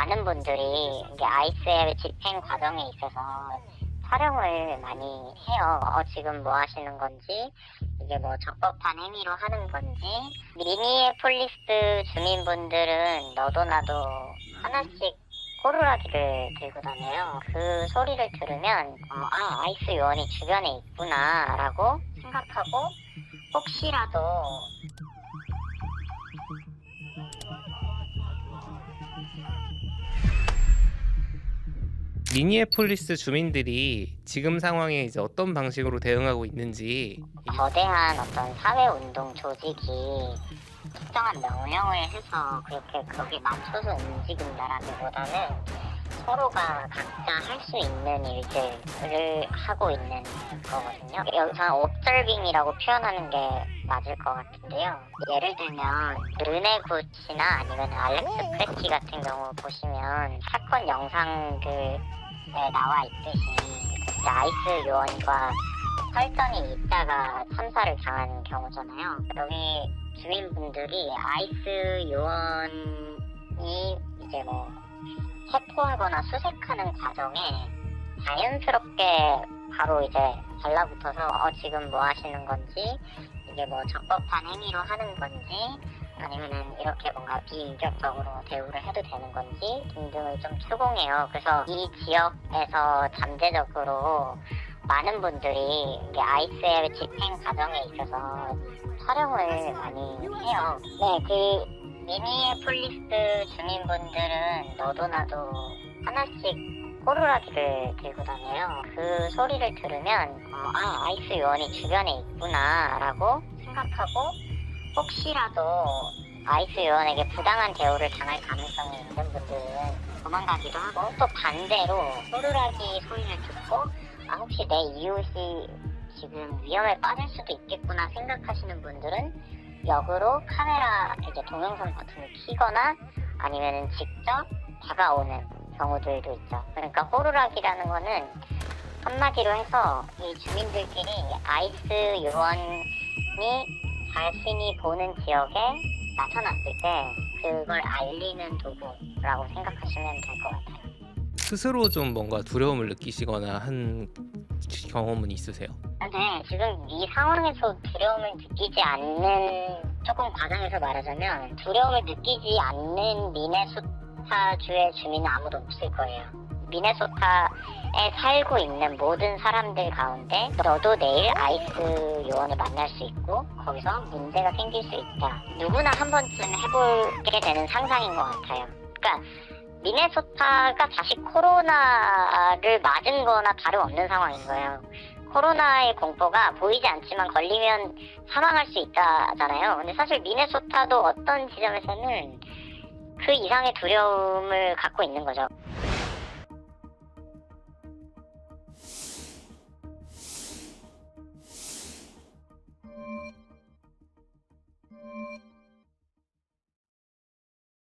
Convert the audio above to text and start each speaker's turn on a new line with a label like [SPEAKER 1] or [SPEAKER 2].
[SPEAKER 1] 많은 분들이 이게 아이스의 집행 과정에 있어서 촬영을 많이 해요. 어, 지금 뭐 하시는 건지, 이게 뭐 적법한 행위로 하는 건지. 미니애폴리스 주민분들은 너도 나도 하나씩 호루라기를 들고 다녀요. 그 소리를 들으면, 어, 아, 아이스 요원이 주변에 있구나, 라고 생각하고, 혹시라도
[SPEAKER 2] 미니애폴리스 주민들이 지금 상황에 이제 어떤 방식으로 대응하고 있는지
[SPEAKER 1] 거대한 어떤 사회운동 조직이 특정한 명령을 해서 그렇게 거기에 맞춰서 움직인다라기보다는 서로가 각자 할 수 있는 일들을 하고 있는 거거든요. 여기서 옵저빙이라고 표현하는 게 맞을 것 같은데요. 예를 들면 르네굿이나 아니면 알렉스 프레티 같은 경우 보시면 사건 영상들에 나와 있듯이 아이스 요원과 설전이 있다가 참사를 당한 경우잖아요. 여기 주민분들이 아이스 요원이 이제 뭐 체포하거나 수색하는 과정에 자연스럽게 바로 이제 달라붙어서 어 지금 뭐 하시는 건지 이게 뭐 적법한 행위로 하는 건지 아니면은 이렇게 뭔가 비인격적으로 대우를 해도 되는 건지 등등을 좀 추궁해요. 그래서 이 지역에서 잠재적으로 많은 분들이 아이스의 집행 과정에 있어서 촬영을 많이 해요. 네, 그 미니애폴리스 주민분들은 너도 나도 하나씩 호루라기를 들고 다녀요. 그 소리를 들으면 어, 아 아이스 요원이 주변에 있구나라고 생각하고 혹시라도 아이스 요원에게 부당한 대우를 당할 가능성이 있는 분들은 도망가기도 하고 또 반대로 호루라기 소리를 듣고 아 혹시 내 이웃이 지금 위험에 빠질 수도 있겠구나 생각하시는 분들은 역으로 카메라 이제 동영상 버튼을 키거나 아니면 직접 다가오는 경우들도 있죠. 그러니까 호루라기라는 거는 한마디로 해서 이 주민들끼리 아이스 요원이 자신이 보는 지역에 나타났을 때 그걸 알리는 도구라고 생각하시면 될 것 같아요.
[SPEAKER 2] 스스로 좀 뭔가 두려움을 느끼시거나 한 경험은 있으세요?
[SPEAKER 1] 네, 지금 이 상황에서 두려움을 느끼지 않는 조금 과장해서 말하자면 두려움을 느끼지 않는 미네소타 주의 주민은 아무도 없을 거예요. 미네소타에 살고 있는 모든 사람들 가운데 너도 내일 아이스 요원을 만날 수 있고 거기서 문제가 생길 수 있다. 누구나 한 번쯤 해보게 되는 상상인 것 같아요. 그러니까 미네소타가 다시 코로나를 맞은 거나 다름없는 상황인 거예요. 코로나의 공포가 보이지 않지만 걸리면 사망할 수 있다잖아요. 근데 사실 미네소타도 어떤 지점에서는 그 이상의 두려움을 갖고 있는 거죠.